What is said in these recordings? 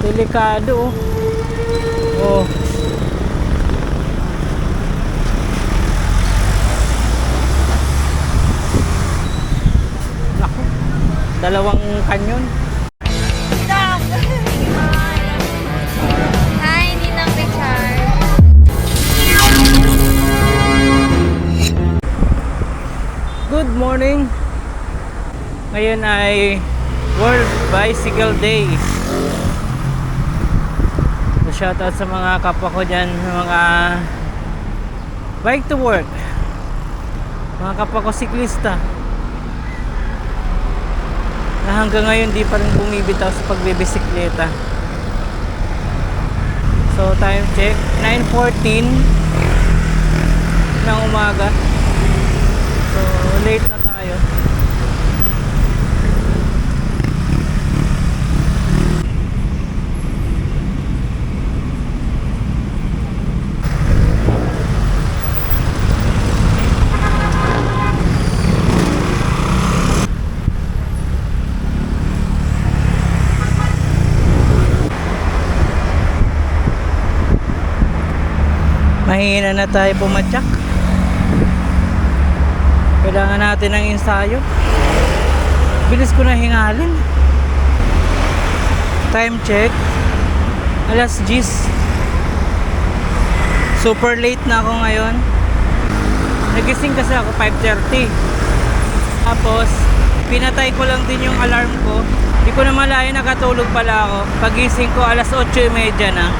Delikado oh. Oh. Naku. Dalawang kanyon. Good morning. Ngayon ay World Bicycle Day. Shoutout sa mga kapwa ko dyan, mga bike to work. Mga kapwa ko siklista. Na hanggang ngayon di pa rin bumibitaw sa pagbibisikleta. So time check, 9.14 ng umaga. So, late na tayo. Mahina na tayo pumatyak. Kailangan natin ng ensayo. Bilis ko na hingalin. Time check. Alas 10. Super late na ako ngayon. Nagising kasi ako 5.30. Tapos, pinatay ko lang din yung alarm ko. Hindi ko na malaya nakatulog pala ako. Pagising ko alas 8.30 na.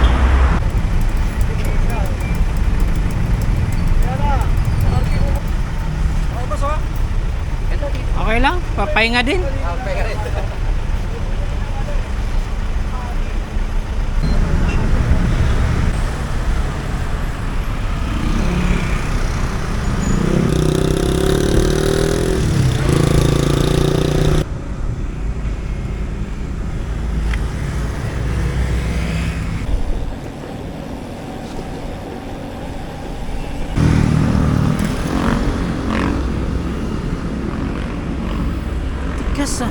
Okay lang, papahinga din. Tigas.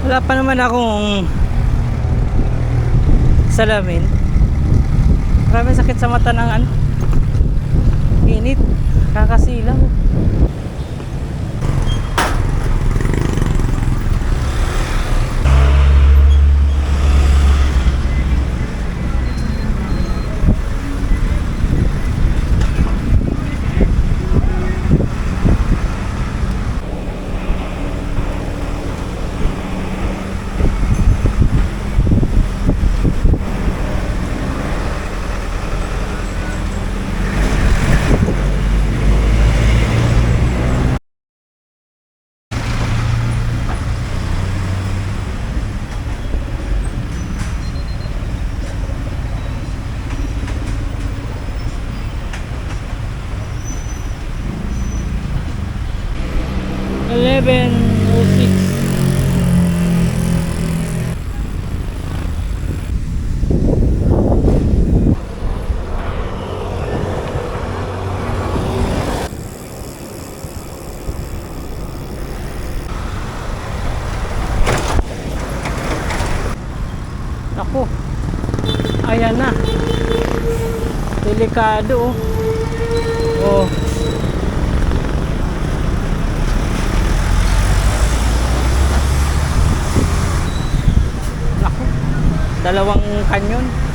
Wala pa naman akong salamin. Marami sakit sa mata ng ano. Init. Kakasilaw. Eleven oh six. Naku. Ayan na. Delikado oh. Oh. Naku. Dalawang kanyon.